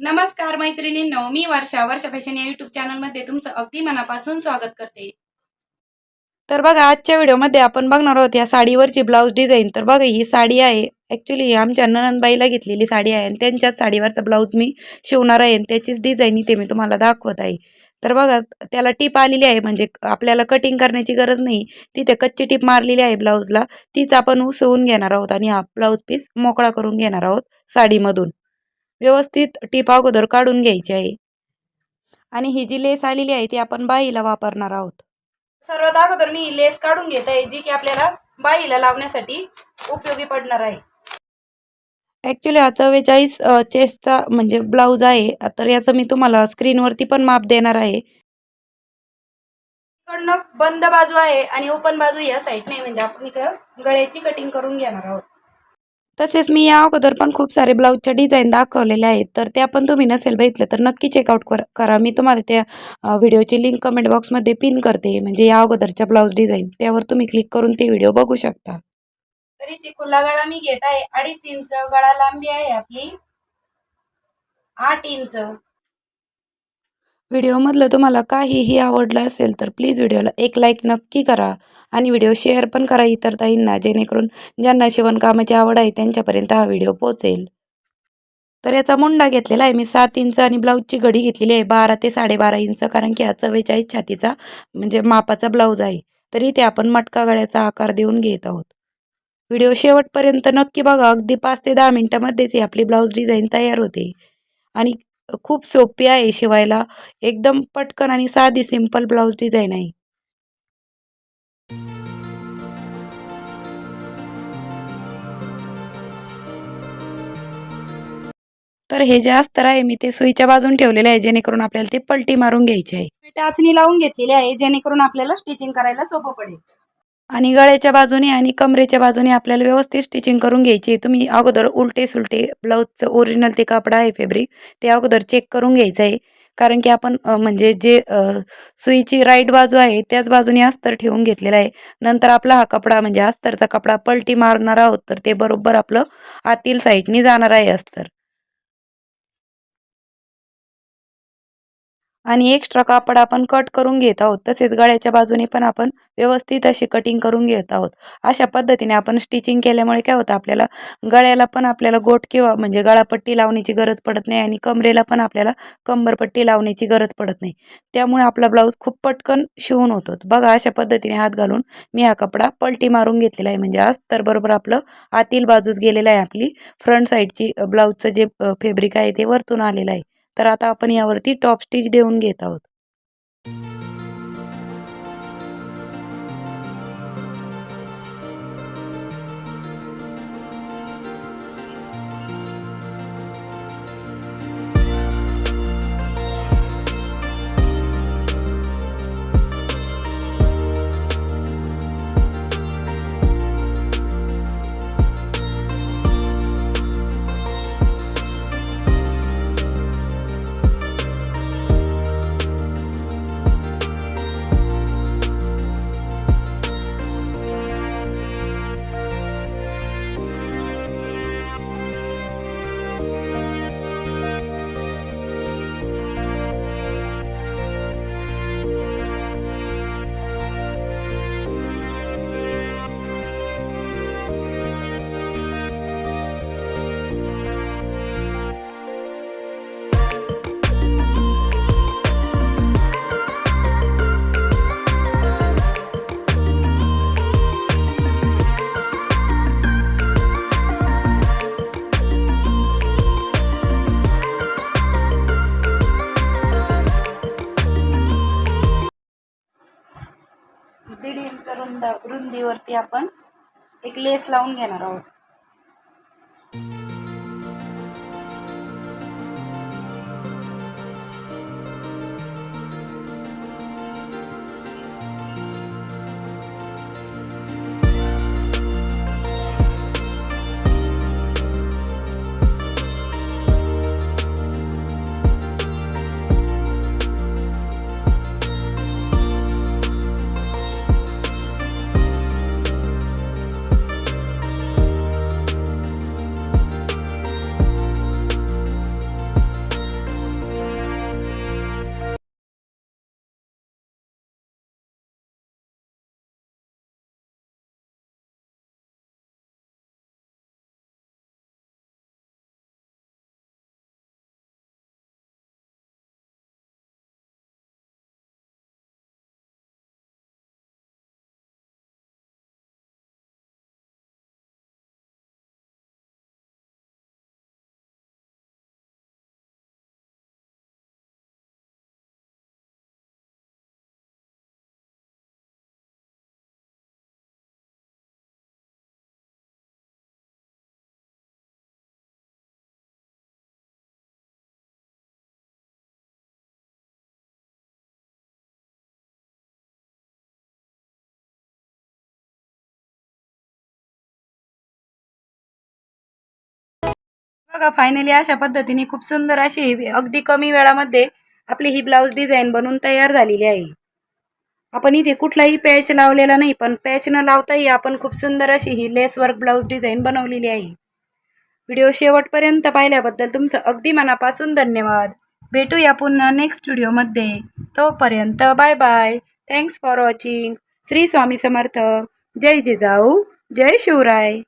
नमस्कार मैत्रिणींनो मी वर्षा वर्षा फॅशन या युट्यूब चॅनलमध्ये तुमचं अगदी मनापासून स्वागत करते. तर बघा आजच्या व्हिडिओमध्ये आपण बघणार आहोत या साडीवरची ब्लाऊज डिझाईन तर बघा ही साडी आहे. ॲक्च्युली आमच्या ननंदबाईला घेतलेली साडी आहे आणि त्यांच्याच साडीवरचा ब्लाऊज मी शिवणार आहे आणि त्याचीच डिझाईन इथे मी तुम्हाला दाखवत आहे. तर बघा त्याला टीप आलेली आहे म्हणजे आपल्याला कटिंग करण्याची गरज नाही. तिथे कच्ची टीप मारलेली आहे ब्लाऊजला तीच आपण उसवून घेणार आहोत आणि हा ब्लाऊज पीस मोकळा करून घेणार आहोत साडीमधून. व्यवस्थित टीप अगोदर काढून घ्यायची आहे. आणि ही जी लेस आलेली आहे ती आपण बाईला वापरणार आहोत. सर्वात अगोदर मी ही लेस काढून घेत आहे जी की आपल्याला बाईला लावण्यासाठी उपयोगी पडणार आहे. ॲक्च्युली हा चव्वेचाळीस चेस्टचा म्हणजे ब्लाऊज आहे. तर याचं मी तुम्हाला स्क्रीनवरती पण माप देणार आहे. इकडनं बंद बाजू आहे आणि ओपन बाजू या साईडने म्हणजे आपण इकडं गळ्याची कटिंग करून घेणार आहोत. तसेच मी या अगोदर पण खूप सारे ब्लाऊजच्या डिझाईन दाखवलेल्या आहेत. तर त्या पण तुम्ही नसेल बघितलं तर नक्की चेकआउट कर करा. मी तुम्हाला त्या व्हिडिओची लिंक कमेंट बॉक्समध्ये पिन करते. म्हणजे या अगोदरच्या ब्लाऊज डिझाईन. त्यावर तुम्ही क्लिक करून ते व्हिडिओ बघू शकता. तरी ती खुला गळा मी घेत आहे. अडीच इंच गळा लांबी आहे आपली. आठ इंच. व्हिडिओमधलं तुम्हाला काहीही आवडलं असेल तर प्लीज व्हिडिओला एक लाईक नक्की करा आणि व्हिडिओ शेअर पण करा इतर ताईंना जेणेकरून ज्यांना शिवणकामाची आवड आहे त्यांच्यापर्यंत हा व्हिडिओ पोचेल तर याचा मुंडा घेतलेला आहे मी सात इंच आणि ब्लाऊजची घडी घेतलेली आहे बारा ते साडेबारा इंच कारण की हा चव्वेचाळीस छातीचा म्हणजे मापाचा ब्लाऊज आहे. तर इथे आपण मटका गळ्याचा आकार देऊन घेत आहोत. व्हिडिओ शेवटपर्यंत नक्की बघा अगदी पाच ते दहा मिनटामध्येच ही आपली ब्लाऊज डिझाईन तयार होते. आणि खूप सोपी आहे शिवायला. एकदम पटकन आणि साधी सिंपल ब्लाऊज डिझाईन आहे. तर हे जे अस्तर आहे मी ते सुईच्या बाजून ठेवलेले आहे जेणेकरून आपल्याला ते पलटी मारून घ्यायची आहे. टाचणी लावून घेतलेली आहे जेणेकरून आपल्याला स्टिचिंग करायला सोपं पडेल. आणि गळ्याच्या बाजूने आणि कमरेच्या बाजूने आपल्याला व्यवस्थित स्टिचिंग करून घ्यायची आहे. तुम्ही अगोदर उलटे सुलटे ब्लाऊजचं ओरिजिनल ते कापड आहे फॅब्रिक ते अगोदर चेक करून घ्यायचं आहे कारण की आपण म्हणजे जे सुईची राईट बाजू आहे त्याच बाजूने अस्तर ठेवून घेतलेला आहे. नंतर आपला हा कपडा म्हणजे अस्तरचा कपडा पलटी मारणार आहोत तर ते बरोबर आपलं आतील साईडनी जाणार आहे अस्तर. आणि एक्स्ट्रा कापड आपण कट करून घेत आहोत. तसेच गळ्याच्या बाजूने पण आपण व्यवस्थित अशी कटिंग करून घेत आहोत. अशा पद्धतीने आपण स्टिचिंग केल्यामुळे काय होतं आपल्याला गळ्याला पण आपल्याला गोठ किंवा म्हणजे गळापट्टी लावण्याची गरज पडत नाही आणि कमरेला पण आपल्याला कंबरपट्टी लावण्याची गरज पडत नाही. त्यामुळे आपला ब्लाऊज खूप पटकन शिवून होतो. बघा अशा पद्धतीने हात घालून मी हा कपडा पलटी मारून घेतलेला आहे. म्हणजे आज तर बरोबर आपलं आतील बाजूस गेलेलं आहे. आपली फ्रंट साईडची ब्लाऊजचं जे फॅब्रिक आहे ते वरतून आलेलं आहे. तर आता आपण यावरती टॉप स्टिच देऊन घेत आहोत. दीड इंच रुंद रुंदीवरती आपण एक लेस लावून घेणार आहोत. बघा फायनली अशा पद्धतीने खूप सुंदर अशी अगदी कमी वेळामध्ये आपली ही ब्लाऊज डिझाईन बनवून तयार झालेली आहे. आपण इथे कुठलाही पॅच लावलेला नाही पण पॅच न लावताही आपण खूप सुंदर अशी ही लेस वर्क ब्लाऊज डिझाईन बनवलेली आहे. व्हिडिओ शेवटपर्यंत पाहिल्याबद्दल तुमचं अगदी मनापासून धन्यवाद. भेटूया पुन्हा नेक्स्ट व्हिडिओमध्ये तोपर्यंत bye bye thanks for watching Shri Swami Samarth. जय जिजाऊ. जय शिवराय.